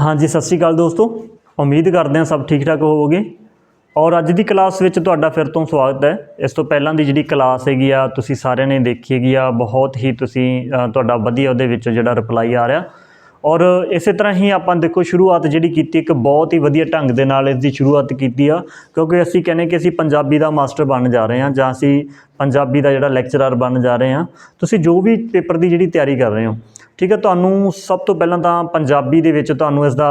ਹਾਂਜੀ, ਸਤਿ ਸ਼੍ਰੀ ਅਕਾਲ ਦੋਸਤੋ। ਉਮੀਦ ਕਰਦੇ ਹਾਂ ਸਭ ਠੀਕ ਠਾਕ ਹੋਵੋਗੇ। ਔਰ ਅੱਜ ਦੀ ਕਲਾਸ ਵਿੱਚ ਤੁਹਾਡਾ ਫਿਰ ਤੋਂ ਸਵਾਗਤ ਹੈ। ਇਸ ਤੋਂ ਪਹਿਲਾਂ ਦੀ ਜਿਹੜੀ ਕਲਾਸ ਹੈਗੀ ਆ, ਤੁਸੀਂ ਸਾਰਿਆਂ ਨੇ ਦੇਖੀ ਹੈਗੀ ਆ, ਬਹੁਤ ਹੀ ਤੁਸੀਂ ਤੁਹਾਡਾ ਵਧੀਆ ਉਹਦੇ ਵਿੱਚ ਜਿਹੜਾ ਰਿਪਲਾਈ ਆ ਰਿਹਾ। ਔਰ ਇਸੇ ਤਰ੍ਹਾਂ ਹੀ ਆਪਾਂ ਦੇਖੋ, ਸ਼ੁਰੂਆਤ ਜਿਹੜੀ ਕੀਤੀ, ਇੱਕ ਬਹੁਤ ਹੀ ਵਧੀਆ ਢੰਗ ਦੇ ਨਾਲ ਇਸ ਦੀ ਸ਼ੁਰੂਆਤ ਕੀਤੀ ਆ। ਕਿਉਂਕਿ ਅਸੀਂ ਕਹਿੰਦੇ ਕਿ ਅਸੀਂ ਪੰਜਾਬੀ ਦਾ ਮਾਸਟਰ ਬਣਨ ਜਾ ਰਹੇ ਹਾਂ, ਜਾਂ ਅਸੀਂ ਪੰਜਾਬੀ ਦਾ ਜਿਹੜਾ ਲੈਕਚਰਰ ਬਣਨ ਜਾ ਰਹੇ ਹਾਂ। ਤੁਸੀਂ ਜੋ ਵੀ ਪੇਪਰ ਦੀ ਜਿਹੜੀ ਤਿਆਰੀ ਕਰ ਰਹੇ ਹੋ ਠੀਕ ਹੈ, ਤੁਹਾਨੂੰ ਸਭ ਤੋਂ ਪਹਿਲਾਂ ਤਾਂ ਪੰਜਾਬੀ ਦੇ ਵਿੱਚ ਤੁਹਾਨੂੰ ਇਸ ਦਾ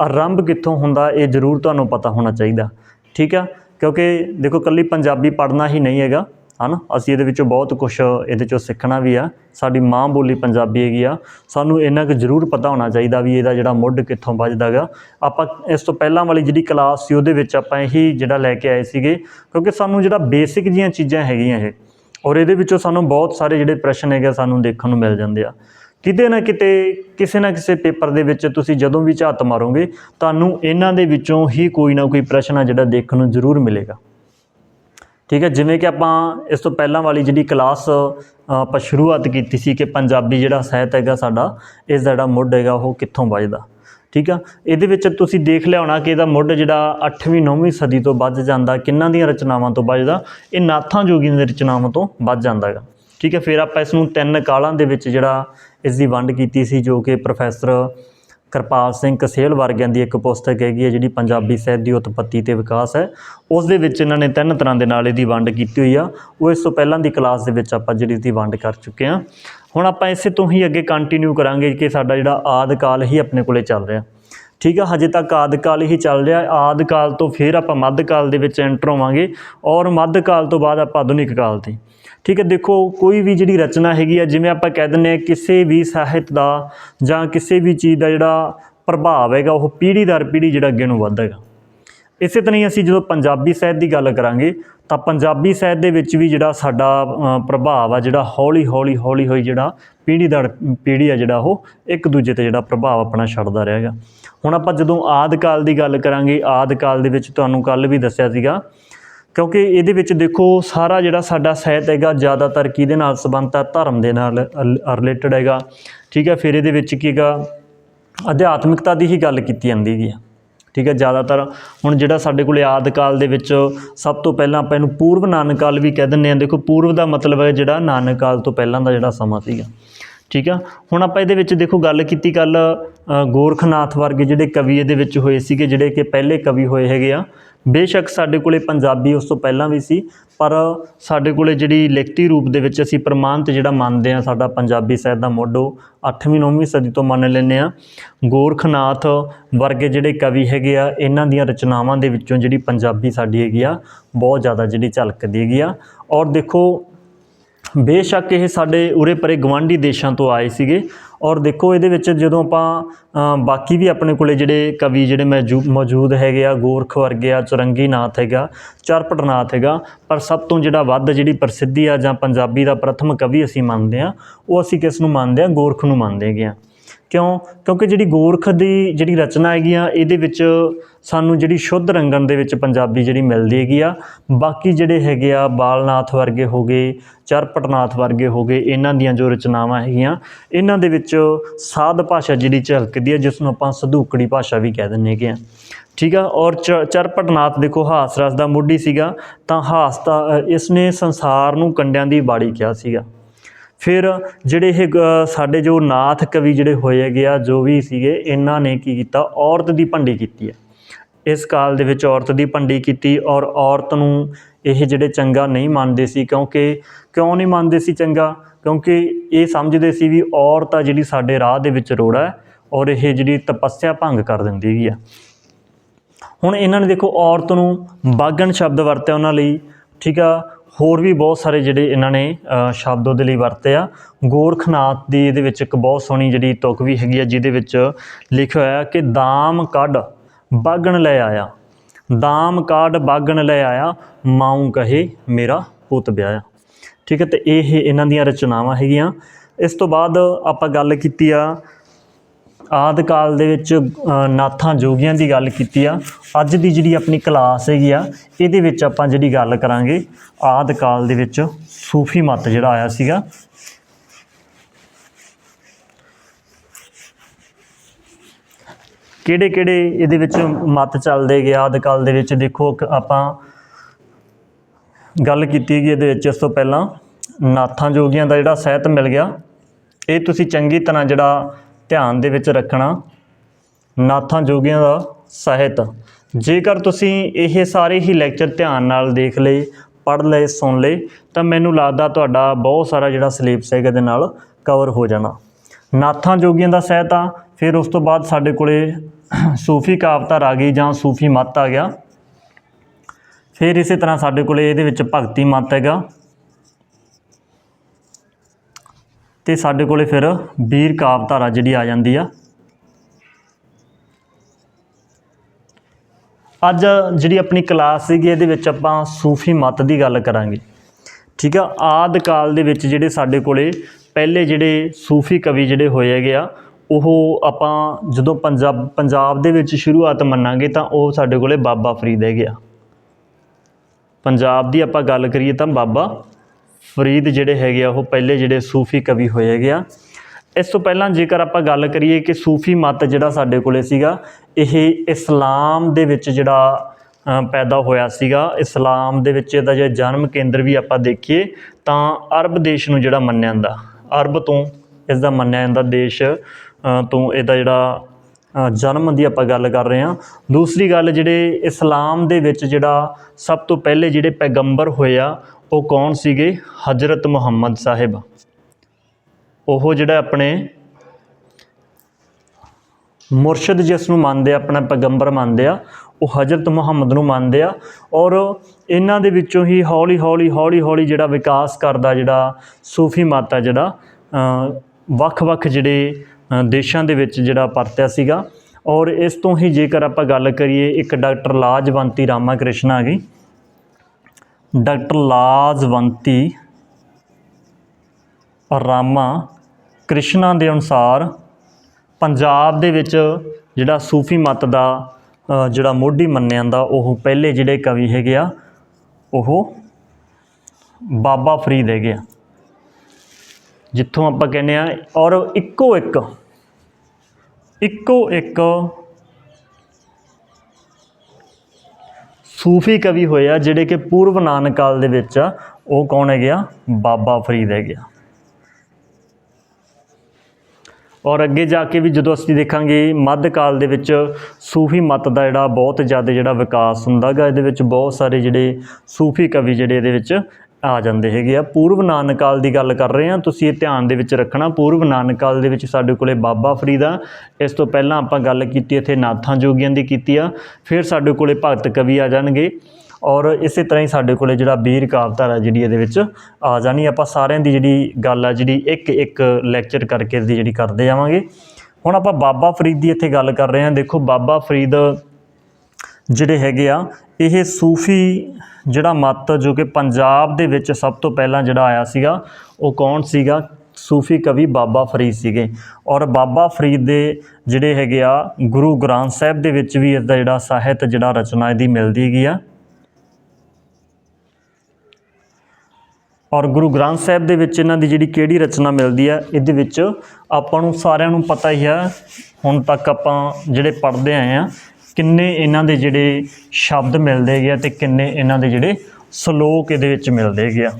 ਆਰੰਭ ਕਿੱਥੋਂ ਹੁੰਦਾ, ਇਹ ਜ਼ਰੂਰ ਤੁਹਾਨੂੰ ਪਤਾ ਹੋਣਾ ਚਾਹੀਦਾ, ਠੀਕ ਆ ਕਿਉਂਕਿ ਦੇਖੋ ਕੱਲੀ ਪੰਜਾਬੀ ਪੜ੍ਹਨਾ ਹੀ ਨਹੀਂ ਹੈਗਾ, ਹਨਾ? ਅਸੀਂ ਇਹਦੇ ਵਿੱਚੋਂ ਬਹੁਤ ਕੁਝ ਇਹਦੇ ਚੋਂ ਸਿੱਖਣਾ ਵੀ ਆ, ਸਾਡੀ ਮਾਂ ਬੋਲੀ ਪੰਜਾਬੀ ਹੈਗੀ ਆ, ਸਾਨੂੰ ਇੰਨਾ ਕੁ ਜ਼ਰੂਰ ਪਤਾ ਹੋਣਾ ਚਾਹੀਦਾ ਵੀ ਇਹਦਾ ਜਿਹੜਾ ਮੁੱਢ ਕਿੱਥੋਂ ਵੱਜਦਾ ਗਾ ਆਪਾਂ ਇਸ ਤੋਂ ਪਹਿਲਾਂ ਵਾਲੀ ਜਿਹੜੀ ਕਲਾਸ ਸੀ, ਉਹਦੇ ਵਿੱਚ ਆਪਾਂ ਇਹੀ ਜਿਹੜਾ ਲੈ ਕੇ ਆਏ ਸੀਗੇ, ਕਿਉਂਕਿ ਸਾਨੂੰ ਜਿਹੜਾ ਬੇਸਿਕ ਜੀਆਂ ਚੀਜ਼ਾਂ ਹੈਗੀਆਂ ਇਹ, ਔਰ ਇਹਦੇ ਵਿੱਚੋਂ ਸਾਨੂੰ ਬਹੁਤ ਸਾਰੇ ਜਿਹੜੇ ਪ੍ਰਸ਼ਨ ਹੈਗੇ ਸਾਨੂੰ ਦੇਖਣ ਨੂੰ ਮਿਲ ਜਾਂਦੇ ਆ। ਕਿਤੇ ਨਾ ਕਿਤੇ, ਕਿਸੇ ਨਾ ਕਿਸੇ ਪੇਪਰ ਦੇ ਵਿੱਚ ਤੁਸੀਂ ਜਦੋਂ ਵੀ ਝਾਤ ਮਾਰੋਗੇ, ਤੁਹਾਨੂੰ ਇਹਨਾਂ ਦੇ ਵਿੱਚੋਂ ਹੀ ਕੋਈ ਨਾ ਕੋਈ ਪ੍ਰਸ਼ਨ ਆ ਜਿਹੜਾ ਦੇਖਣ ਨੂੰ ਜ਼ਰੂਰ ਮਿਲੇਗਾ। ਠੀਕ ਹੈ, ਜਿਵੇਂ ਕਿ ਆਪਾਂ ਇਸ ਤੋਂ ਪਹਿਲਾਂ ਵਾਲੀ ਜਿਹੜੀ ਕਲਾਸ ਆਪਾਂ ਸ਼ੁਰੂਆਤ ਕੀਤੀ ਸੀ ਕਿ ਪੰਜਾਬੀ ਜਿਹੜਾ ਸਾਹਿਤ ਹੈਗਾ ਸਾਡਾ, ਇਸ ਦਾ ਜਿਹੜਾ ਮੁੱਢ ਹੈਗਾ ਉਹ ਕਿੱਥੋਂ ਵੱਜਦਾ। ਠੀਕ ਆ, ਇਹਦੇ ਵਿੱਚ ਤੁਸੀਂ ਦੇਖ ਲਿਆ ਹੋਣਾ ਕਿ ਇਹਦਾ ਮੁੱਢ ਜਿਹੜਾ 8ਵੀਂ 9ਵੀਂ ਸਦੀ ਤੋਂ ਵੱਜ ਜਾਂਦਾ, ਕਿੰਨਾਂ ਦੀਆਂ ਰਚਨਾਵਾਂ ਤੋਂ ਵੱਜਦਾ, ਇਹ ਨਾਥਾਂ ਜੋਗੀ ਦੀ ਰਚਨਾਵਾਂ ਤੋਂ ਵੱਜ ਜਾਂਦਾ ਹੈਗਾ। ਠੀਕ ਹੈ, ਫਿਰ ਆਪਾਂ ਇਸ ਨੂੰ ਤਿੰਨ ਕਾਲਾਂ ਦੇ ਵਿੱਚ ਜਿਹੜਾ ਇਸ ਦੀ ਵੰਡ ਕੀਤੀ ਸੀ, ਜੋ ਕਿ ਪ੍ਰੋਫੈਸਰ ਕਿਰਪਾਲ ਸਿੰਘ ਕਸੇਲ ਵਰਗਿਆਂ ਦੀ ਇੱਕ ਪੁਸਤਕ ਹੈਗੀ ਹੈ, ਜਿਹੜੀ ਪੰਜਾਬੀ ਸਾਹਿਤ ਦੀ ਉਤਪਤੀ ਤੇ ਵਿਕਾਸ ਹੈ। ਉਸ ਦੇ ਵਿੱਚ ਇਹਨਾਂ ਨੇ ਤਿੰਨ ਤਰ੍ਹਾਂ ਦੇ ਨਾਲ ਇਹਦੀ ਵੰਡ ਕੀਤੀ ਹੋਈ ਆ। ਉਹ ਇਸ ਤੋਂ ਪਹਿਲਾਂ ਦੀ ਕਲਾਸ ਦੇ ਵਿੱਚ ਆਪਾਂ ਜਿਹੜੀ ਦੀ ਵੰਡ ਕਰ ਚੁੱਕੇ ਹਾਂ। ਹੁਣ ਆਪਾਂ ਇਸੇ ਤੋਂ ਹੀ ਅੱਗੇ ਕੰਟੀਨਿਊ ਕਰਾਂਗੇ ਕਿ ਸਾਡਾ ਜਿਹੜਾ ਆਦਿ ਕਾਲ ਹੀ ਆਪਣੇ ਕੋਲੇ ਚੱਲ ਰਿਹਾ। ਠੀਕ ਆ, ਹਜੇ ਤੱਕ ਆਦਿ ਕਾਲ ਹੀ ਚੱਲ ਰਿਹਾ। ਆਦਿ ਕਾਲ ਤੋਂ ਫਿਰ ਆਪਾਂ ਮੱਧ ਕਾਲ ਦੇ ਵਿੱਚ ਐਂਟਰ ਹੋਵਾਂਗੇ ਔਰ ਮੱਧ ਕਾਲ ਤੋਂ ਬਾਅਦ ਆਪਾਂ ਆਧੁਨਿਕ ਕਾਲ ਤੇ। ਠੀਕ ਹੈ, ਦੇਖੋ, ਕੋਈ ਵੀ ਜਿਹੜੀ ਰਚਨਾ ਹੈਗੀ ਆ, ਜਿਵੇਂ ਆਪਾਂ ਕਹਿ ਦਿੰਦੇ ਆ ਕਿਸੇ ਵੀ ਸਾਹਿਤ ਦਾ ਜਾਂ ਕਿਸੇ ਵੀ ਚੀਜ਼ ਦਾ ਜਿਹੜਾ ਪ੍ਰਭਾਵ ਹੈਗਾ, ਉਹ ਪੀੜ੍ਹੀ ਦਰ ਪੀੜ੍ਹੀ ਜਿਹੜਾ ਅੱਗੇ ਨੂੰ ਵੱਧਦਾ ਹੈਗਾ। ਇਸੇ ਤਰ੍ਹਾਂ ਹੀ ਅਸੀਂ ਜਦੋਂ ਪੰਜਾਬੀ ਸਾਹਿਤ ਦੀ ਗੱਲ ਕਰਾਂਗੇ, ਤਾਂ ਪੰਜਾਬੀ ਸਾਹਿਤ ਦੇ ਵਿੱਚ ਵੀ ਜਿਹੜਾ ਸਾਡਾ ਪ੍ਰਭਾਵ ਆ, ਜਿਹੜਾ ਹੌਲੀ ਹੌਲੀ ਹੌਲੀ ਹੌਲੀ ਜਿਹੜਾ ਪੀੜ੍ਹੀ ਦਰ ਪੀੜ੍ਹੀ ਆ ਜਿਹੜਾ ਉਹ, ਇੱਕ ਦੂਜੇ ਤੇ ਜਿਹੜਾ ਪ੍ਰਭਾਵ ਆਪਣਾ ਛੱਡਦਾ ਰਹੇਗਾ। ਹੁਣ ਆਪਾਂ ਜਦੋਂ ਆਦਿ ਕਾਲ ਦੀ ਗੱਲ ਕਰਾਂਗੇ, ਆਦਿ ਕਾਲ ਦੇ ਵਿੱਚ ਤੁਹਾਨੂੰ ਕੱਲ ਵੀ ਦੱਸਿਆ ਸੀਗਾ, ਕਿਉਂਕਿ ਇਹਦੇ ਵਿੱਚ ਦੇਖੋ ਸਾਰਾ ਜਿਹੜਾ ਸਾਡਾ ਸਾਹਿਤ ਹੈਗਾ, ਜ਼ਿਆਦਾਤਰ ਕਿਹਦੇ ਨਾਲ ਸੰਬੰਧਤ ਹੈ ਧਰਮ ਦੇ ਨਾਲ ਰਿਲੇਟਡ ਹੈਗਾ। ਠੀਕ ਹੈ, ਫਿਰ ਇਹਦੇ ਵਿੱਚ ਕੀ ਹੈਗਾ? ਅਧਿਆਤਮਿਕਤਾ ਦੀ ਹੀ ਗੱਲ ਕੀਤੀ ਜਾਂਦੀ ਹੈਗੀ ਆ। ਠੀਕ ਹੈ, ਜ਼ਿਆਦਾਤਰ ਹੁਣ ਜਿਹੜਾ ਸਾਡੇ ਕੋਲੇ ਆਦਿ ਕਾਲ ਦੇ ਵਿੱਚ ਸਭ ਤੋਂ ਪਹਿਲਾਂ ਆਪਾਂ ਇਹਨੂੰ ਪੂਰਵ ਨਾਨਕ ਕਾਲ ਵੀ ਕਹਿ ਦਿੰਦੇ ਆ ਦੇਖੋ, ਪੂਰਵ ਦਾ ਮਤਲਬ ਹੈ ਜਿਹੜਾ ਨਾਨਕ ਕਾਲ ਤੋਂ ਪਹਿਲਾਂ ਦਾ ਜਿਹੜਾ ਸਮਾਂ ਸੀਗਾ। ਠੀਕ ਆ? ਹੁਣ ਆਪਾਂ ਇਹਦੇ ਵਿੱਚ ਦੇਖੋ ਗੱਲ ਕੀਤੀ ਕੱਲ ਗੋਰਖਨਾਥ ਵਰਗੇ ਜਿਹੜੇ ਕਵੀ ਇਹਦੇ ਵਿੱਚ ਹੋਏ ਸੀਗੇ, ਜਿਹੜੇ ਕਿ ਪਹਿਲੇ ਕਵੀ ਹੋਏ ਹੈਗੇ ਆ। ਬੇਸ਼ੱਕ ਸਾਡੇ ਕੋਲੇ ਪੰਜਾਬੀ ਉਸ ਤੋਂ ਪਹਿਲਾਂ ਵੀ ਸੀ, ਪਰ ਸਾਡੇ ਕੋਲੇ ਜਿਹੜੀ ਲਿਖਤੀ ਰੂਪ ਦੇ ਵਿੱਚ ਅਸੀਂ ਪ੍ਰਮਾਣਤ ਜਿਹੜਾ ਮੰਨਦੇ ਆ ਸਾਡਾ ਪੰਜਾਬੀ ਸਾਹਿਤ ਦਾ ਮੋਢੋ 8ਵੀਂ 9ਵੀਂ ਸਦੀ ਤੋਂ ਮੰਨ ਲੈਂਦੇ ਆ ਗੋਰਖਨਾਥ ਵਰਗੇ ਜਿਹੜੇ ਕਵੀ ਹੈਗੇ ਆ, ਇਹਨਾਂ ਦੀਆਂ ਰਚਨਾਵਾਂ ਦੇ ਵਿੱਚੋਂ ਜਿਹੜੀ ਪੰਜਾਬੀ ਸਾਡੀ ਹੈਗੀ ਆ, ਬਹੁਤ ਜ਼ਿਆਦਾ ਜਿਹੜੀ ਝਲਕਦੀ ਹੈਗੀ ਆ। ਔਰ ਦੇਖੋ ਬੇਸ਼ੱਕ ਇਹ ਸਾਡੇ ਉਰੇ ਪਰੇ ਗਵਾਂਢੀ ਦੇਸ਼ਾਂ ਤੋਂ ਆਏ ਸੀਗੇ ਔਰ ਦੇਖੋ ਇਹਦੇ ਵਿੱਚ ਜਦੋਂ ਆਪਾਂ ਬਾਕੀ ਵੀ ਆਪਣੇ ਕੋਲੇ ਜਿਹੜੇ ਕਵੀ ਜਿਹੜੇ ਮੌਜੂ- ਮੌਜੂਦ ਹੈਗੇ ਆ, ਗੋਰਖ ਵਰਗੇ ਆ ਚੁਰੰਗੀ ਨਾਥ ਹੈਗਾ ਚਰਪਟ ਨਾਥ ਹੈਗਾ, ਪਰ ਸਭ ਤੋਂ ਜਿਹੜਾ ਵੱਧ ਜਿਹੜੀ ਪ੍ਰਸਿੱਧੀ ਆ ਜਾਂ ਪੰਜਾਬੀ ਦਾ ਪ੍ਰਥਮ ਕਵੀ ਅਸੀਂ ਮੰਨਦੇ ਆ, ਉਹ ਅਸੀਂ ਕਿਸ ਨੂੰ ਮੰਨਦੇ ਆ? ਗੋਰਖ ਨੂੰ ਮੰਨਦੇ ਹੈਗੇ ਆ। ਕਿਉਂ? ਕਿਉਂਕਿ ਜਿਹੜੀ ਗੋਰਖ ਦੀ ਜਿਹੜੀ ਰਚਨਾ ਹੈਗੀ ਆ, ਇਹਦੇ ਵਿੱਚ ਸਾਨੂੰ ਜਿਹੜੀ ਸ਼ੁੱਧ ਰੰਗਣ ਦੇ ਵਿੱਚ ਪੰਜਾਬੀ ਜਿਹੜੀ ਮਿਲਦੀ ਹੈਗੀ ਆ। ਬਾਕੀ ਜਿਹੜੇ ਹੈਗੇ ਆ, ਬਾਲਨਾਥ ਵਰਗੇ ਹੋ ਗਏ, ਚਰਪਟਨਾਥ ਵਰਗੇ ਹੋ ਗਏ, ਇਹਨਾਂ ਦੀਆਂ ਜੋ ਰਚਨਾਵਾਂ ਹੈਗੀਆਂ, ਇਹਨਾਂ ਦੇ ਵਿੱਚ ਸਾਧ ਭਾਸ਼ਾ ਜਿਹੜੀ ਝਲਕਦੀ ਹੈ ਜਿਸ ਨੂੰ ਆਪਾਂ ਸਧੂਕੜੀ ਭਾਸ਼ਾ ਵੀ ਕਹਿ ਦਿੰਦੇ ਹੈਗੇ ਆ। ਠੀਕ ਆ? ਔਰ ਚ- ਚਰਪਟਨਾਥ ਦੇਖੋ ਹਾਸ ਰਸ ਦਾ ਮੁੱਢੀ ਸੀਗਾ, ਤਾਂ ਹਾਸ ਦਾ ਇਸ ਨੇ ਸੰਸਾਰ ਨੂੰ ਕੰਡਿਆਂ ਦੀ ਬਾੜੀ ਕਿਹਾ ਸੀਗਾ। ਫਿਰ ਜਿਹੜੇ ਇਹ ਗ- ਸਾਡੇ ਜੋ ਨਾਥ ਕਵੀ ਜਿਹੜੇ ਹੋਏ ਹੈਗੇ ਆ, ਜੋ ਵੀ ਸੀਗੇ, ਇਹਨਾਂ ਨੇ ਕੀ ਕੀਤਾ? ਔਰਤ ਦੀ ਭੰਡੀ ਕੀਤੀ ਹੈ। ਇਸ ਕਾਲ ਦੇ ਵਿੱਚ ਔਰਤ ਦੀ ਭੰਡੀ ਕੀਤੀ ਔਰ ਔਰਤ ਨੂੰ ਇਹ ਜਿਹੜੇ ਚੰਗਾ ਨਹੀਂ ਮੰਨਦੇ ਸੀ, ਕਿਉਂਕਿ ਕਿਉਂ ਨਹੀਂ ਮੰਨਦੇ ਸੀ ਚੰਗਾ? ਕਿਉਂਕਿ ਇਹ ਸਮਝਦੇ ਸੀ ਵੀ ਔਰਤ ਆ ਜਿਹੜੀ ਸਾਡੇ ਰਾਹ ਦੇ ਵਿੱਚ ਰੋੜਾ ਹੈ ਔਰ ਇਹ ਜਿਹੜੀ ਤਪੱਸਿਆ ਭੰਗ ਕਰ ਦਿੰਦੀ ਵੀ ਆ। ਹੁਣ ਇਹਨਾਂ ਨੇ ਦੇਖੋ, ਔਰਤ ਨੂੰ ਬਾਗਣ ਸ਼ਬਦ ਵਰਤਿਆ ਉਹਨਾਂ ਲਈ, ਠੀਕ ਆ? ਹੋਰ ਵੀ ਬਹੁਤ ਸਾਰੇ ਜਿਹੜੇ ਇਹਨਾਂ ਨੇ ਸ਼ਬਦ ਉਹਦੇ ਲਈ ਵਰਤੇ ਆ। ਗੋਰਖਨਾਥ ਦੀ ਇਹਦੇ ਵਿੱਚ ਇੱਕ ਬਹੁਤ ਸੋਹਣੀ ਜਿਹੜੀ ਤੁਕ ਵੀ ਹੈਗੀ ਆ, ਜਿਹਦੇ ਵਿੱਚ ਲਿਖਿਆ ਹੋਇਆ ਕਿ ਦਾਮ ਕੱਢ ਬਾਗਣ ਲੈ ਆਇਆ। ਦਾਮ ਕਾਢ ਬਾਗਣ ਲੈ ਆਇਆ, ਮਾਉ ਕਹੇ ਮੇਰਾ ਪੁੱਤ ਵਿਆਹਿਆ ਠੀਕ ਹੈ, ਤੇ ਇਹ ਇਹਨਾਂ ਦੀਆਂ ਰਚਨਾਵਾਂ ਹੈਗੀਆਂ। ਇਸ ਤੋਂ ਬਾਅਦ ਆਪਾਂ ਗੱਲ ਕੀਤੀ ਆ ਆਦਿ ਕਾਲ ਦੇ ਵਿੱਚ ਨਾਥਾਂ ਜੋਗੀਆਂ ਦੀ ਗੱਲ ਕੀਤੀ ਆ। ਅੱਜ ਦੀ ਜਿਹੜੀ ਆਪਣੀ ਕਲਾਸ ਹੈਗੀ ਆ, ਇਹਦੇ ਵਿੱਚ ਆਪਾਂ ਜਿਹੜੀ ਗੱਲ ਕਰਾਂਗੇ। ਆਦਿ ਕਾਲ ਦੇ ਵਿੱਚ ਸੂਫੀ ਮਤ ਜਿਹੜਾ ਆਇਆ ਸੀਗਾ। ਕਿਹੜੇ ਕਿਹੜੇ ਇਹਦੇ ਵਿੱਚ ਮਤ ਚੱਲਦੇ ਗਿਆ ਆਦਿ ਕਾਲ ਦੇ ਵਿੱਚ ਦੇਖੋ ਕ- ਆਪਾਂ ਗੱਲ ਕੀਤੀ ਗਈ ਇਹਦੇ ਵਿੱਚ। ਇਸ ਤੋਂ ਪਹਿਲਾਂ ਨਾਥਾਂ ਜੋਗੀਆਂ ਦਾ ਜਿਹੜਾ ਸਾਹਿਤ ਮਿਲ ਗਿਆ। ਇਹ ਤੁਸੀਂ ਚੰਗੀ ਤਰ੍ਹਾਂ ਜਿਹੜਾ ਧਿਆਨ ਦੇ ਵਿੱਚ ਰੱਖਣਾ ਨਾਥਾਂ ਜੋਗੀਆਂ ਦਾ ਸਾਹਿਤ। ਜੇਕਰ ਤੁਸੀਂ ਇਹ ਸਾਰੇ ਹੀ ਲੈਕਚਰ ਧਿਆਨ ਨਾਲ ਦੇਖ ਲਏ, ਪੜ੍ਹ ਲਏ, ਸੁਣ ਲਏ, ਤਾਂ ਮੈਨੂੰ ਲੱਗਦਾ ਤੁਹਾਡਾ ਬਹੁਤ ਸਾਰਾ ਜਿਹੜਾ ਸਿਲੇਬਸ ਹੈਗਾ ਇਹਦੇ ਨਾਲ ਕਵਰ ਹੋ ਜਾਣਾ। ਨਾਥਾਂ ਜੋਗੀਆਂ ਦਾ ਸਾਹਿਤ ਆ, ਫਿਰ ਉਸ ਤੋਂ ਬਾਅਦ ਸਾਡੇ ਕੋਲੇ ਸੂਫੀ ਕਾਵਤਾਰ ਆ ਗਈ ਜਾਂ ਸੂਫੀ ਮੱਤ ਆ ਗਿਆ। ਫਿਰ ਇਸੇ ਤਰ੍ਹਾਂ ਸਾਡੇ ਕੋਲੇ ਇਹਦੇ ਵਿੱਚ ਭਗਤੀ ਮੱਤ ਹੈਗਾ। ਤੇ ਸਾਡੇ ਕੋਲੇ ਫਿਰ ਵੀਰ ਕਾਵਤਾਰਾ ਜਿਹੜੀ ਆ ਜਾਂਦੀ ਆ। ਅੱਜ ਜਿਹੜੀ ਆਪਣੀ ਕਲਾਸ ਸੀਗੀ, ਇਹਦੇ ਵਿੱਚ ਆਪਾਂ ਸੂਫੀ ਮਤ ਦੀ ਗੱਲ ਕਰਾਂਗੇ। ਠੀਕ ਆ? ਆਦ ਕਾਲ ਦੇ ਵਿੱਚ ਜਿਹੜੇ ਸਾਡੇ ਕੋਲੇ ਪਹਿਲੇ ਜਿਹੜੇ ਸੂਫੀ ਕਵੀ ਜਿਹੜੇ ਹੋਏ ਹੈਗੇ ਆ, ਉਹ ਆਪਾਂ ਜਦੋਂ ਪੰਜਾਬ ਪੰਜਾਬ ਦੇ ਵਿੱਚ ਸ਼ੁਰੂਆਤ ਮੰਨਾਂਗੇ ਤਾਂ ਉਹ ਸਾਡੇ ਕੋਲੇ ਬਾਬਾ ਫਰੀਦ ਹੈਗੇ ਆ। ਪੰਜਾਬ ਦੀ ਆਪਾਂ ਗੱਲ ਕਰੀਏ ਤਾਂ ਬਾਬਾ ਫਰੀਦ ਜਿਹੜੇ ਹੈਗੇ ਆ, ਉਹ ਪਹਿਲੇ ਜਿਹੜੇ ਸੂਫੀ ਕਵੀ ਹੋਏ ਹੈਗੇ ਆ। ਇਸ ਤੋਂ ਪਹਿਲਾਂ ਜੇਕਰ ਆਪਾਂ ਗੱਲ ਕਰੀਏ ਕਿ ਸੂਫੀ ਮਤ ਜਿਹੜਾ ਸਾਡੇ ਕੋਲੇ ਸੀਗਾ, ਇਹ ਇਸਲਾਮ ਦੇ ਵਿੱਚ ਜਿਹੜਾ ਪੈਦਾ ਹੋਇਆ ਸੀਗਾ, ਇਸਲਾਮ ਦੇ ਵਿੱਚ ਇਹਦਾ ਜੇ ਜਨਮ ਕੇਂਦਰ ਵੀ ਆਪਾਂ ਦੇਖੀਏ, ਤਾਂ ਅਰਬ ਦੇਸ਼ ਨੂੰ ਜਿਹੜਾ ਮੰਨਿਆ ਜਾਂਦਾ। ਅਰਬ ਤੋਂ ਇਸ ਦਾ ਮੰਨਿਆ ਜਾਂਦਾ ਦੇਸ਼ ਤੋਂ ਇਹਦਾ ਜਿਹੜਾ ਜਨਮ ਦੀ ਆਪਾਂ ਗੱਲ ਕਰ ਰਹੇ ਹਾਂ। ਦੂਸਰੀ ਗੱਲ ਜਿਹੜੇ ਇਸਲਾਮ ਦੇ ਵਿੱਚ ਜਿਹੜਾ ਸਭ ਤੋਂ ਪਹਿਲੇ ਜਿਹੜੇ ਪੈਗੰਬਰ ਹੋਏ ਆ ਉਹ ਕੌਣ ਸੀਗੇ? ਹਜ਼ਰਤ ਮੁਹੰਮਦ ਸਾਹਿਬ। ਉਹ ਜਿਹੜਾ ਆਪਣੇ ਮੁਰਸ਼ਿਦ ਜਿਸ ਨੂੰ ਮੰਨਦੇ ਆ, ਆਪਣਾ ਪੈਗੰਬਰ ਮੰਨਦੇ ਆ, ਉਹ ਹਜ਼ਰਤ ਮੁਹੰਮਦ ਨੂੰ ਮੰਨਦੇ ਆ ਔਰ ਇਹਨਾਂ ਦੇ ਵਿੱਚੋਂ ਹੀ ਹੌਲੀ ਹੌਲੀ ਹੌਲੀ ਹੌਲੀ ਜਿਹੜਾ ਵਿਕਾਸ ਕਰਦਾ, ਜਿਹੜਾ ਸੂਫੀ ਮਾਤਾ ਜਿਹੜਾ ਵੱਖ-ਵੱਖ ਜਿਹੜੇ ਦੇਸ਼ਾਂ ਦੇ ਵਿੱਚ ਜਿਹੜਾ ਪਰਤਿਆ ਸੀਗਾ। ਔਰ ਇਸ ਤੋਂ ਹੀ ਜੇਕਰ ਆਪਾਂ ਗੱਲ ਕਰੀਏ, ਇੱਕ ਡਾਕਟਰ ਲਾਜਵੰਤੀ ਰਾਮਾ ਕ੍ਰਿਸ਼ਨ ਆ ਗਈ ਡਾਕਟਰ ਲਾਜਵੰਤੀ ਰਾਮਾ ਕ੍ਰਿਸ਼ਨਾ ਦੇ ਅਨੁਸਾਰ ਪੰਜਾਬ ਦੇ ਵਿੱਚ ਜਿਹੜਾ ਸੂਫੀ ਮਤ ਦਾ ਜਿਹੜਾ ਮੋਢੀ ਮੰਨਿਆ ਜਾਂਦਾ ਉਹ ਪਹਿਲੇ ਜਿਹੜੇ ਕਵੀ ਹੈਗੇ ਆ, ਉਹ ਬਾਬਾ ਫਰੀਦ ਹੈਗੇ ਆ। ਜਿੱਥੋਂ ਆਪਾਂ ਕਹਿੰਦੇ ਆ ਔਰ ਇੱਕੋ ਇੱਕ ਇੱਕੋ ਇੱਕ ਸੂਫੀ ਕਵੀ ਹੋਏ ਆ, ਜਿਹੜੇ ਕਿ ਪੂਰਵ ਨਾਨਕ ਕਾਲ ਦੇ ਵਿੱਚ ਆ। ਉਹ ਕੌਣ ਹੈਗੇ ਆ? ਬਾਬਾ ਫਰੀਦ ਹੈਗੇ ਆ। ਔਰ ਅੱਗੇ ਜਾ ਕੇ ਵੀ ਜਦੋਂ ਅਸੀਂ ਦੇਖਾਂਗੇ ਮੱਧ ਕਾਲ ਦੇ ਵਿੱਚ ਸੂਫੀ ਮਤ ਦਾ ਜਿਹੜਾ ਬਹੁਤ ਜ਼ਿਆਦਾ ਜਿਹੜਾ ਵਿਕਾਸ ਹੁੰਦਾ ਗਾ, ਇਹਦੇ ਵਿੱਚ ਬਹੁਤ ਸਾਰੇ ਜਿਹੜੇ ਸੂਫੀ ਕਵੀ ਜਿਹੜੇ ਇਹਦੇ ਵਿੱਚ ਆ ਜਾਂਦੇ ਹੈਗੇ ਆ। ਪੂਰਵ ਨਾਨਕ ਕਾਲ ਦੀ ਗੱਲ ਕਰ ਰਹੇ ਹਾਂ। ਤੁਸੀਂ ਇਹ ਧਿਆਨ ਦੇ ਵਿੱਚ ਰੱਖਣਾ। ਪੂਰਵ ਨਾਨਕ ਕਾਲ ਦੇ ਵਿੱਚ ਸਾਡੇ ਕੋਲੇ ਬਾਬਾ ਫਰੀਦ ਆ। ਇਸ ਤੋਂ ਪਹਿਲਾਂ ਆਪਾਂ ਗੱਲ ਕੀਤੀ ਇੱਥੇ ਨਾਥਾਂ ਜੋਗੀਆਂ ਦੀ ਕੀਤੀ ਆ। ਫਿਰ ਸਾਡੇ ਕੋਲੇ ਭਗਤ ਕਵੀ ਆ ਜਾਣਗੇ। ਔਰ ਇਸੇ ਤਰ੍ਹਾਂ ਹੀ ਸਾਡੇ ਕੋਲੇ ਜਿਹੜਾ ਵੀਰ ਕਾਵਤਾਰਾ ਜਿਹੜੀ ਇਹਦੇ ਵਿੱਚ ਆ ਜਾਣੀ। ਆਪਾਂ ਸਾਰਿਆਂ ਦੀ ਜਿਹੜੀ ਗੱਲ ਆ, ਜਿਹੜੀ ਇੱਕ ਇੱਕ ਲੈਕਚਰ ਕਰਕੇ ਦੀ ਜਿਹੜੀ ਕਰਦੇ ਜਾਵਾਂਗੇ ਹੁਣ ਆਪਾਂ ਬਾਬਾ ਫਰੀਦ ਦੀ ਇੱਥੇ ਗੱਲ ਕਰ ਰਹੇ ਹਾਂ। ਦੇਖੋ, ਬਾਬਾ ਫਰੀਦ ਜਿਹੜੇ ਹੈਗੇ ਆ, ਇਹ ਸੂਫੀ ਜਿਹੜਾ ਮਤ ਜੋ ਕਿ ਪੰਜਾਬ ਦੇ ਵਿੱਚ ਸਭ ਤੋਂ ਪਹਿਲਾਂ ਜਿਹੜਾ ਆਇਆ ਸੀਗਾ, ਉਹ ਕੌਣ ਸੀਗਾ? ਸੂਫੀ ਕਵੀ ਬਾਬਾ ਫਰੀਦ ਸੀਗੇ। ਔਰ ਬਾਬਾ ਫਰੀਦ ਦੇ ਜਿਹੜੇ ਹੈਗੇ ਆ, ਗੁਰੂ ਗ੍ਰੰਥ ਸਾਹਿਬ ਦੇ ਵਿੱਚ ਵੀ ਇਸ ਦਾ ਜਿਹੜਾ ਸਾਹਿਤ, ਜਿਹੜਾ ਰਚਨਾ ਇਹਦੀ ਮਿਲਦੀ ਹੈਗੀ ਆ। ਔਰ ਗੁਰੂ ਗ੍ਰੰਥ ਸਾਹਿਬ ਦੇ ਵਿੱਚ ਇਹਨਾਂ ਦੀ ਜਿਹੜੀ ਕਿਹੜੀ ਰਚਨਾ ਮਿਲਦੀ ਆ, ਇਹਦੇ ਵਿੱਚ ਆਪਾਂ ਨੂੰ ਸਾਰਿਆਂ ਨੂੰ ਪਤਾ ਹੀ ਆ, ਹੁਣ ਤੱਕ ਆਪਾਂ ਜਿਹੜੇ ਪੜ੍ਹਦੇ ਆਏ ਆ ਕਿੰਨੇ ਇਹਨਾਂ ਦੇ ਜਿਹੜੇ ਸ਼ਬਦ ਮਿਲਦੇ ਹੈਗੇ ਆ ਤੇ ਕਿੰਨੇ ਇਹਨਾਂ ਦੇ ਜਿਹੜੇ ਸ਼ਲੋਕ ਇਹਦੇ ਵਿੱਚ ਮਿਲਦੇ ਗਿਆ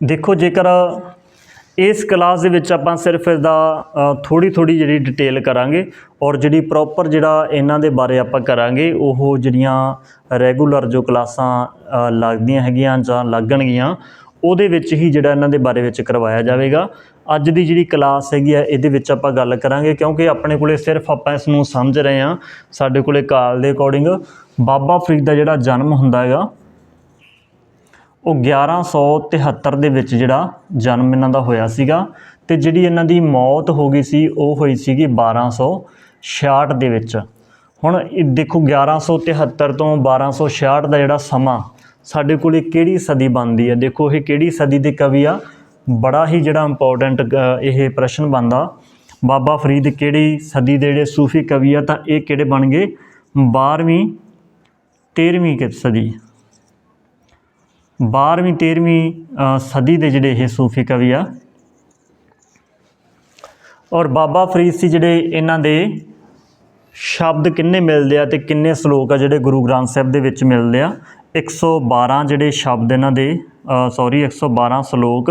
ਦੇਖੋ ਜੇਕਰ ਇਸ ਕਲਾਸ ਦੇ ਵਿੱਚ ਆਪਾਂ ਸਿਰਫ ਇਹਦਾ ਥੋੜੀ ਥੋੜੀ ਜਿਹੜੀ ਡਿਟੇਲ ਕਰਾਂਗੇ ਔਰ ਜਿਹੜੀ ਪ੍ਰੋਪਰ ਜਿਹੜਾ ਇਹਨਾਂ ਦੇ ਬਾਰੇ ਆਪਾਂ ਕਰਾਂਗੇ, ਉਹ ਜਿਹੜੀਆਂ ਰੈਗੂਲਰ ਜੋ ਕਲਾਸਾਂ ਲੱਗਦੀਆਂ ਹੈਗੀਆਂ ਜਾਂ ਲੱਗਣਗੀਆਂ, ਉਹਦੇ ਵਿੱਚ ਹੀ ਜਿਹੜਾ ਇਹਨਾਂ ਦੇ ਬਾਰੇ ਵਿੱਚ ਕਰਵਾਇਆ ਜਾਵੇਗਾ। ਅੱਜ ਦੀ ਜਿਹੜੀ ਕਲਾਸ ਹੈਗੀ ਆ, ਇਹਦੇ ਵਿੱਚ ਆਪਾਂ ਗੱਲ ਕਰਾਂਗੇ ਕਿਉਂਕਿ ਆਪਣੇ ਕੋਲੇ ਸਿਰਫ ਆਪਾਂ ਇਸ ਨੂੰ ਸਮਝ ਰਹੇ ਹਾਂ, ਸਾਡੇ ਕੋਲੇ ਕਾਲ ਦੇ ਅਕੋਰਡਿੰਗ ਬਾਬਾ ਫਰੀਦ ਦਾ ਜਿਹੜਾ ਜਨਮ ਹੁੰਦਾ ਹੈਗਾ ਉਹ 1173 ਦੇ ਵਿੱਚ ਜਿਹੜਾ ਜਨਮ ਇਹਨਾਂ ਦਾ ਹੋਇਆ ਸੀਗਾ ਤੇ ਜਿਹੜੀ ਇਹਨਾਂ ਦੀ ਮੌਤ ਹੋ ਗਈ ਸੀ, ਉਹ ਹੋਈ ਸੀਗੀ 1266 ਦੇ ਵਿੱਚ। ਹੁਣ ਇਹ ਦੇਖੋ 1173 ਤੋਂ 1266 ਦਾ ਜਿਹੜਾ ਸਮਾਂ ਸਾਡੇ ਕੋਲੇ ਕਿਹੜੀ ਸਦੀ ਬਣਦੀ ਹੈ? ਦੇਖੋ ਇਹ ਕਿਹੜੀ ਸਦੀ ਦੇ ਕਵੀ ਆ? ਬੜਾ ਹੀ ਜਿਹੜਾ ਇੰਪੋਰਟੈਂਟ ਇਹ ਪ੍ਰਸ਼ਨ ਬਣਦਾ। ਬਾਬਾ ਫਰੀਦ ਕਿਹੜੀ ਸਦੀ ਦੇ ਜਿਹੜੇ ਸੂਫੀ ਕਵੀ ਆ, ਤਾਂ ਇਹ ਕਿਹੜੇ ਬਣ ਗਏ? 12ਵੀਂ 13ਵੀਂ ਕਿ ਸਦੀ। 12ਵੀਂ 13ਵੀਂ ਸਦੀ ਦੇ ਜਿਹੜੇ ਇਹ ਸੂਫੀ ਕਵੀ ਆ। ਔਰ ਬਾਬਾ ਫਰੀਦ ਸੀ ਜਿਹੜੇ ਇਹਨਾਂ ਦੇ ਸ਼ਬਦ ਕਿੰਨੇ ਮਿਲਦੇ ਆ ਤੇ ਕਿੰਨੇ ਸ਼ਲੋਕ ਆ ਜਿਹੜੇ ਗੁਰੂ ਗ੍ਰੰਥ ਸਾਹਿਬ ਦੇ ਵਿੱਚ ਮਿਲਦੇ ਆ। 112 ਜਿਹੜੇ ਸ਼ਬਦ ਇਹਨਾਂ ਦੇ ਸੌਰੀ 112 ਸ਼ਲੋਕ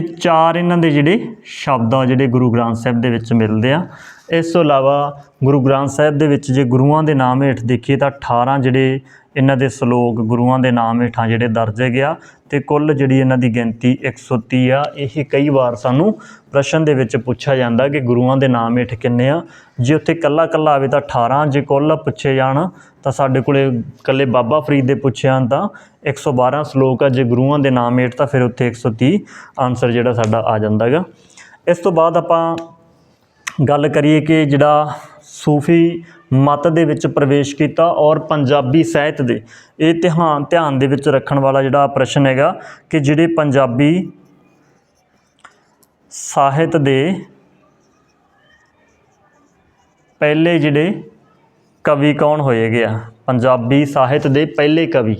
ਤੇ ਚਾਰ ਇਹਨਾਂ ਦੇ ਜਿਹੜੇ ਸ਼ਬਦ ਆ ਜਿਹੜੇ ਗੁਰੂ ਗ੍ਰੰਥ ਸਾਹਿਬ ਦੇ ਵਿੱਚ ਮਿਲਦੇ ਆ। ਇਸ ਤੋਂ ਇਲਾਵਾ ਗੁਰੂ ਗ੍ਰੰਥ ਸਾਹਿਬ ਦੇ ਵਿੱਚ ਜੇ ਗੁਰੂਆਂ ਦੇ ਨਾਮ ਹੇਠ ਦੇਖੀਏ ਤਾਂ 18 ਜਿਹੜੇ ਇਹਨਾਂ ਦੇ ਸ਼ਲੋਕ ਗੁਰੂਆਂ ਦੇ ਨਾਮ ਹੇਠਾਂ ਜਿਹੜੇ ਦਰਜ ਹੈਗੇ ਆ ਤੇ ਕੁੱਲ ਜਿਹੜੀ ਇਹਨਾਂ ਦੀ ਗਿਣਤੀ 130 ਆ, ਇਹ ਕਈ ਵਾਰ ਸਾਨੂੰ ਪ੍ਰਸ਼ਨ ਦੇ ਵਿੱਚ ਪੁੱਛਿਆ ਜਾਂਦਾ ਕਿ ਗੁਰੂਆਂ ਦੇ ਨਾਮ ਹੇਠ ਕਿੰਨੇ ਆ। ਜੇ ਉੱਥੇ ਕੱਲਾ ਕੱਲਾ ਆਵੇ ਤਾਂ 18 ਜੇ ਕੁੱਲ ਪੁੱਛੇ ਜਾਣ ਤਾਂ ਸਾਡੇ ਕੋਲੇ ਕੱਲੇ ਬਾਬਾ ਫਰੀਦ ਦੇ ਪੁੱਛੇ ਹਨ ਤਾਂ 112 ਸ਼ਲੋਕ ਆ, ਜੇ ਗੁਰੂਆਂ ਦੇ ਨਾਮ ਹੇਠ ਤਾਂ ਫਿਰ ਉੱਥੇ 130 ਆਨਸਰ ਜਿਹੜਾ ਸਾਡਾ ਆ ਜਾਂਦਾ ਹੈਗਾ। ਇਸ ਤੋਂ ਬਾਅਦ ਆਪਾਂ ਗੱਲ ਕਰੀਏ ਕਿ ਜਿਹੜਾ ਸੂਫੀ ਮਤ ਦੇ ਵਿੱਚ ਪ੍ਰਵੇਸ਼ ਕੀਤਾ ਔਰ ਪੰਜਾਬੀ ਸਾਹਿਤ ਦੇ ਇਹ ਧਿਆਨ ਧਿਆਨ ਦੇ ਵਿੱਚ ਰੱਖਣ ਵਾਲਾ ਜਿਹੜਾ ਪ੍ਰਸ਼ਨ ਹੈਗਾ ਕਿ ਜਿਹੜੇ ਪੰਜਾਬੀ ਸਾਹਿਤ ਦੇ ਪਹਿਲੇ ਜਿਹੜੇ ਕਵੀ ਕੌਣ ਹੋਏਗੇ ਆ? ਪੰਜਾਬੀ ਸਾਹਿਤ ਦੇ ਪਹਿਲੇ ਕਵੀ।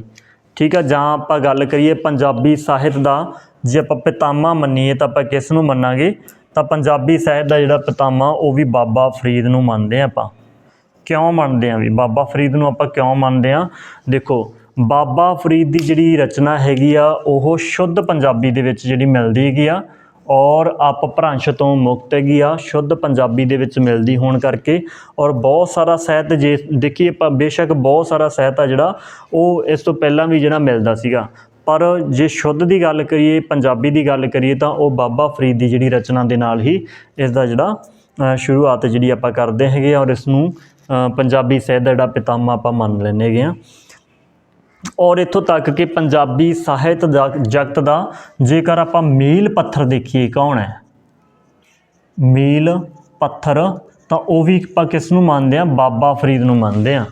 ਠੀਕ ਆ? ਜਾਂ ਆਪਾਂ ਗੱਲ ਕਰੀਏ ਪੰਜਾਬੀ ਸਾਹਿਤ ਦਾ, ਜੇ ਆਪਾਂ ਪਿਤਾਮਾ ਮੰਨੀਏ ਤਾਂ ਆਪਾਂ ਕਿਸ ਨੂੰ ਮੰਨਾਂਗੇ? ਤਾਂ ਪੰਜਾਬੀ ਸਾਹਿਤ ਦਾ ਜਿਹੜਾ ਪਿਤਾਮਾ, ਉਹ ਵੀ ਬਾਬਾ ਫਰੀਦ ਨੂੰ ਮੰਨਦੇ ਆ ਆਪਾਂ। ਕਿਉਂ ਮੰਨਦੇ ਆ ਵੀ? ਬਾਬਾ ਫਰੀਦ ਨੂੰ ਆਪਾਂ ਕਿਉਂ ਮੰਨਦੇ ਆ? ਦੇਖੋ, ਬਾਬਾ ਫਰੀਦ ਦੀ ਜਿਹੜੀ ਰਚਨਾ ਹੈਗੀ ਆ, ਉਹ ਸ਼ੁੱਧ ਪੰਜਾਬੀ ਦੇ ਵਿੱਚ ਜਿਹੜੀ ਮਿਲਦੀ ਹੈਗੀ ਆ, ਔਰ ਅਪ ਭ੍ਰੰਸ਼ ਤੋਂ ਮੁਕਤ ਹੈਗੀ ਆ, ਸ਼ੁੱਧ ਪੰਜਾਬੀ ਦੇ ਵਿੱਚ ਮਿਲਦੀ ਹੋਣ ਕਰਕੇ, ਔਰ ਬਹੁਤ ਸਾਰਾ ਸਾਹਿਤ ਜੇ ਦੇਖੀਏ ਆਪਾਂ, ਬੇਸ਼ੱਕ ਬਹੁਤ ਸਾਰਾ ਸਾਹਿਤ ਆ ਜਿਹੜਾ, ਉਹ ਇਸ ਤੋਂ ਪਹਿਲਾਂ ਵੀ ਜਿਹੜਾ ਮਿਲਦਾ ਸੀਗਾ। ਪਰ ਜੇ ਸ਼ੁੱਧ ਦੀ ਗੱਲ ਕਰੀਏ, ਪੰਜਾਬੀ ਦੀ ਗੱਲ ਕਰੀਏ, ਤਾਂ ਉਹ ਬਾਬਾ ਫਰੀਦ ਦੀ ਜਿਹੜੀ ਰਚਨਾ ਦੇ ਨਾਲ ਹੀ ਇਸ ਦਾ ਜਿਹੜਾ ਸ਼ੁਰੂਆਤ ਜਿਹੜੀ ਆਪਾਂ ਕਰਦੇ ਹੈਗੇ ਔਰ ਇਸ ਨੂੰ ਪੰਜਾਬੀ ਸਾਹਿਤ ਦਾ ਜਿਹੜਾ ਪਿਤਾਮਾ ਆਪਾਂ ਮੰਨ ਲੈਂਦੇ ਹੈਗੇ ਆ ਔਰ ਇੱਥੋਂ ਤੱਕ ਕਿ ਪੰਜਾਬੀ ਸਾਹਿਤ ਦਾ ਜਗਤ ਦਾ ਜੇਕਰ ਆਪਾਂ ਮੀਲ ਪੱਥਰ ਦੇਖੀਏ ਕੌਣ ਹੈ? ਮੀਲ ਪੱਥਰ ਤਾਂ ਉਹ ਵੀ ਆਪਾਂ ਕਿਸ ਨੂੰ ਮੰਨਦੇ ਆ ਬਾਬਾ ਫਰੀਦ ਨੂੰ ਮੰਨਦੇ ਆ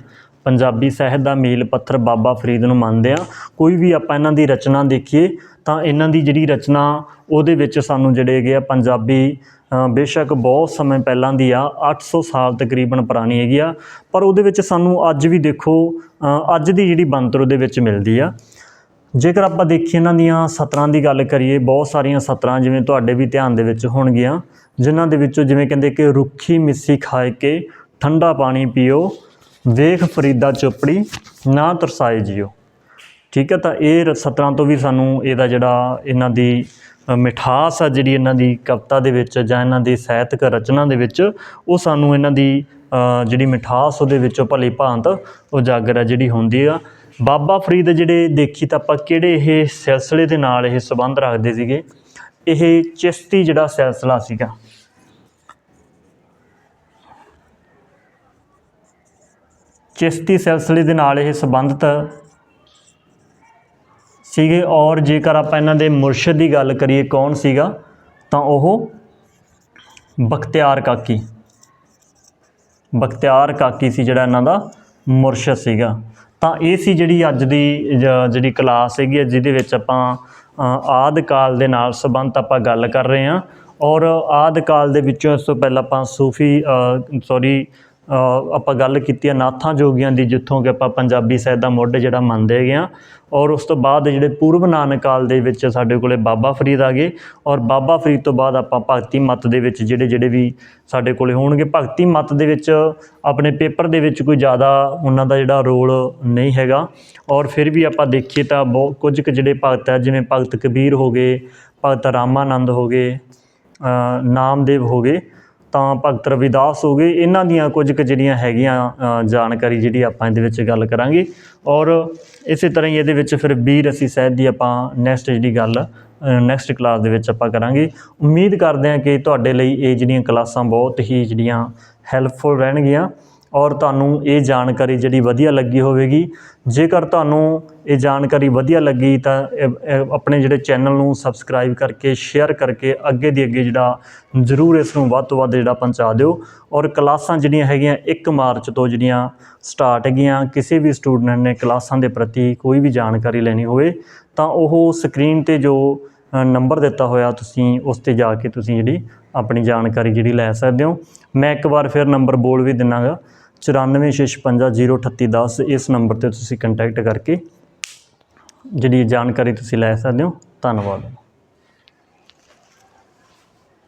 ਪੰਜਾਬੀ ਸਾਹਿਤ ਦਾ ਮੀਲ ਪੱਥਰ ਬਾਬਾ ਫਰੀਦ ਨੂੰ ਮੰਨਦੇ ਆ ਕੋਈ ਵੀ ਆਪਾਂ ਇਹਨਾਂ ਦੀ ਰਚਨਾ ਦੇਖੀਏ ਤਾਂ ਇਹਨਾਂ ਦੀ ਜਿਹੜੀ ਰਚਨਾ ਉਹਦੇ ਵਿੱਚ ਸਾਨੂੰ ਜਿਹੜੇ ਹੈਗੇ ਆ ਪੰਜਾਬੀ ਬੇਸ਼ੱਕ ਬਹੁਤ ਸਮੇਂ ਪਹਿਲਾਂ ਦੀ ਆ 800 ਸਾਲ ਤਕਰੀਬਨ ਪੁਰਾਣੀ ਹੈਗੀ ਆ, ਪਰ ਉਹਦੇ ਵਿੱਚ ਸਾਨੂੰ ਅੱਜ ਵੀ ਦੇਖੋ ਅੱਜ ਦੀ ਜਿਹੜੀ ਬਣਤਰ ਉਹਦੇ ਵਿੱਚ ਮਿਲਦੀ ਆ। ਜੇਕਰ ਆਪਾਂ ਦੇਖੀਏ ਇਹਨਾਂ ਦੀਆਂ ਸਤਰਾਂ ਦੀ ਗੱਲ ਕਰੀਏ, ਬਹੁਤ ਸਾਰੀਆਂ ਸਤਰਾਂ ਜਿਵੇਂ ਤੁਹਾਡੇ ਵੀ ਧਿਆਨ ਦੇ ਵਿੱਚ ਹੋਣਗੀਆਂ, ਜਿਨ੍ਹਾਂ ਦੇ ਵਿੱਚੋਂ ਜਿਵੇਂ ਕਹਿੰਦੇ ਕਿ ਰੁੱਖੀ ਮਿੱਸੀ ਖਾਏ ਕੇ ਠੰਡਾ ਪਾਣੀ ਪੀਓ, ਵੇਖ ਫਰੀਦਾ ਚੋਪੜੀ, ਨਾ ਤਰਸਾਏ ਜਿਓ। ਠੀਕ ਹੈ ਤਾਂ ਇਹ ਰ- ਸਤਰਾਂ ਤੋਂ ਵੀ ਸਾਨੂੰ ਇਹਦਾ ਜਿਹੜਾ ਇਹਨਾਂ ਦੀ ਮਿਠਾਸ ਆ ਜਿਹੜੀ ਇਹਨਾਂ ਦੀ ਕਵਿਤਾ ਦੇ ਵਿੱਚ ਜਾਂ ਇਹਨਾਂ ਦੀ ਸਾਹਿਤਕ ਰਚਨਾ ਦੇ ਵਿੱਚ, ਉਹ ਸਾਨੂੰ ਇਹਨਾਂ ਦੀ ਜਿਹੜੀ ਮਿਠਾਸ ਉਹਦੇ ਵਿੱਚੋਂ ਭਲੀ ਭਾਂਤ ਉਜਾਗਰ ਆ ਜਿਹੜੀ ਹੁੰਦੀ ਆ। ਬਾਬਾ ਫਰੀਦ ਜਿਹੜੇ ਦੇਖੀ ਤਾਂ ਆਪਾਂ ਕਿਹੜੇ ਇਹ ਸਿਲਸਿਲੇ ਦੇ ਨਾਲ ਇਹ ਸੰਬੰਧ ਰੱਖਦੇ ਸੀਗੇ? ਇਹ ਚਿਸ਼ਤੀ ਜਿਹੜਾ ਸਿਲਸਿਲਾ ਸੀਗਾ। ਚਿਸ਼ਤੀ ਸਿਲਸਿਲੇ ਦੇ ਨਾਲ ਇਹ ਸੰਬੰਧਿਤ ਸੀਗੇ ਔਰ ਜੇਕਰ ਆਪਾਂ ਇਹਨਾਂ ਦੇ ਮੁਰਸ਼ਿਦ ਦੀ ਗੱਲ ਕਰੀਏ ਕੌਣ ਸੀਗਾ ਤਾਂ ਉਹ ਬਖਤਿਆਰ ਕਾਕੀ। ਬਖਤਿਆਰ ਕਾਕੀ ਸੀ ਜਿਹੜਾ ਇਹਨਾਂ ਦਾ ਮੁਰਸ਼ਿਦ ਸੀਗਾ। ਤਾਂ ਇਹ ਸੀ ਜਿਹੜੀ ਅੱਜ ਦੀ ਜਿਹੜੀ ਕਲਾਸ ਹੈਗੀ ਹੈ ਜਿਹਦੇ ਵਿੱਚ ਆਪਾਂ ਅ, ਆਦਿ ਕਾਲ ਦੇ ਨਾਲ ਸੰਬੰਧਤ ਆਪਾਂ ਗੱਲ ਕਰ ਰਹੇ ਹਾਂ। ਔਰ ਆਦਿ ਕਾਲ ਦੇ ਵਿੱਚੋਂ ਇਸ ਤੋਂ ਪਹਿਲਾਂ ਆਪਾਂ ਸੂਫੀ ਸੌਰੀ ਆਪਾਂ ਗੱਲ ਕੀਤੀ ਹੈ ਨਾਥਾਂ ਜੋਗੀਆਂ ਦੀ, ਜਿੱਥੋਂ ਕਿ ਆਪਾਂ ਪੰਜਾਬੀ ਸਾਹਿਤ ਦਾ ਮੁੱਢ ਜਿਹੜਾ ਮੰਨਦੇ ਹੈਗੇ ਆ। ਔਰ ਉਸ ਤੋਂ ਬਾਅਦ ਜਿਹੜੇ ਪੂਰਵ ਨਾਨਕ ਕਾਲ ਦੇ ਵਿੱਚ ਸਾਡੇ ਕੋਲੇ ਬਾਬਾ ਫਰੀਦ ਆ ਗਏ। ਔਰ ਬਾਬਾ ਫਰੀਦ ਤੋਂ ਬਾਅਦ ਆਪਾਂ ਭਗਤੀ ਮਤ ਦੇ ਵਿੱਚ ਜਿਹੜੇ ਜਿਹੜੇ ਵੀ ਸਾਡੇ ਕੋਲੇ ਹੋਣਗੇ, ਭਗਤੀ ਮਤ ਦੇ ਵਿੱਚ ਆਪਣੇ ਪੇਪਰ ਦੇ ਵਿੱਚ ਕੋਈ ਜ਼ਿਆਦਾ ਉਹਨਾਂ ਦਾ ਜਿਹੜਾ ਰੋਲ ਨਹੀਂ ਹੈਗਾ। ਔਰ ਫਿਰ ਵੀ ਆਪਾਂ ਦੇਖੀਏ ਤਾਂ ਬਹੁਤ ਕੁਝ ਕੁ ਜਿਹੜੇ ਭਗਤ ਹੈ ਜਿਵੇਂ ਭਗਤ ਕਬੀਰ ਹੋ ਗਏ, ਭਗਤ ਰਾਮਾਨੰਦ ਹੋ ਗਏ ਨਾਮਦੇਵ ਹੋ ਗਏ ਤਾਂ ਭਗਤ ਰਵਿਦਾਸ ਹੋ ਗਏ। ਇਹਨਾਂ ਦੀਆਂ ਕੁਝ ਕੁ ਜਿਹੜੀਆਂ ਹੈਗੀਆਂ ਜਾਣਕਾਰੀ ਜਿਹੜੀ ਆਪਾਂ ਇਹਦੇ ਵਿੱਚ ਗੱਲ ਕਰਾਂਗੇ। ਔਰ ਇਸੇ ਤਰ੍ਹਾਂ ਹੀ ਇਹਦੇ ਵਿੱਚ ਫਿਰ ਵੀਰ ਅਸੀਂ ਸਾਹਿਤ ਦੀ ਆਪਾਂ ਨੈਕਸਟ ਜਿਹੜੀ ਗੱਲ ਨੈਕਸਟ ਕਲਾਸ ਦੇ ਵਿੱਚ ਆਪਾਂ ਕਰਾਂਗੇ। ਉਮੀਦ ਕਰਦੇ ਹਾਂ ਕਿ ਤੁਹਾਡੇ ਲਈ ਇਹ ਜਿਹੜੀਆਂ ਕਲਾਸਾਂ ਬਹੁਤ ਹੀ ਜਿਹੜੀਆਂ ਹੈਲਪਫੁਲ ਰਹਿਣਗੀਆਂ। ਔਰ ਤੁਹਾਨੂੰ ਇਹ ਜਾਣਕਾਰੀ ਜਿਹੜੀ ਵਧੀਆ ਲੱਗੀ ਹੋਵੇਗੀ। ਜੇਕਰ ਤੁਹਾਨੂੰ ਇਹ ਜਾਣਕਾਰੀ ਵਧੀਆ ਲੱਗੀ ਤਾਂ ਆਪਣੇ ਜਿਹੜੇ ਚੈਨਲ ਨੂੰ ਸਬਸਕ੍ਰਾਈਬ ਕਰਕੇ ਸ਼ੇਅਰ ਕਰਕੇ ਅੱਗੇ ਦੀ ਅੱਗੇ ਜਿਹੜਾ ਜ਼ਰੂਰ ਇਸ ਨੂੰ ਵੱਧ ਤੋਂ ਵੱਧ ਜਿਹੜਾ ਪਹੁੰਚਾ ਦਿਓ। ਔਰ ਕਲਾਸਾਂ ਜਿਹੜੀਆਂ ਹੈਗੀਆਂ 1 ਮਾਰਚ ਤੋਂ ਜਿਹੜੀਆਂ ਸਟਾਰਟ ਹੈਗੀਆਂ, ਕਿਸੇ ਵੀ ਸਟੂਡੈਂਟ ਨੇ ਕਲਾਸਾਂ ਦੇ ਪ੍ਰਤੀ ਕੋਈ ਵੀ ਜਾਣਕਾਰੀ ਲੈਣੀ ਹੋਵੇ, ਤਾਂ ਉਹ ਸਕਰੀਨ ਤੇ ਜੋ ਨੰਬਰ ਦਿੱਤਾ ਹੋਇਆ ਤੁਸੀਂ, ਉਸ ਤੇ ਜਾ ਕੇ ਤੁਸੀਂ ਜਿਹੜੀ ਆਪਣੀ ਜਾਣਕਾਰੀ ਜਿਹੜੀ ਲੈ ਸਕਦੇ ਹੋ। ਮੈਂ ਇੱਕ ਵਾਰ ਫਿਰ ਨੰਬਰ ਬੋਲ ਵੀ ਦਿੰਨਾਗਾ। 946508803810 ਇਸ ਨੰਬਰ ਤੇ ਤੁਸੀਂ ਕੰਟੈਕਟ ਕਰਕੇ ਜਿਹੜੀ ਜਾਣਕਾਰੀ ਤੁਸੀਂ ਲੈ ਸਕਦੇ ਹੋ ਧੰਨਵਾਦ।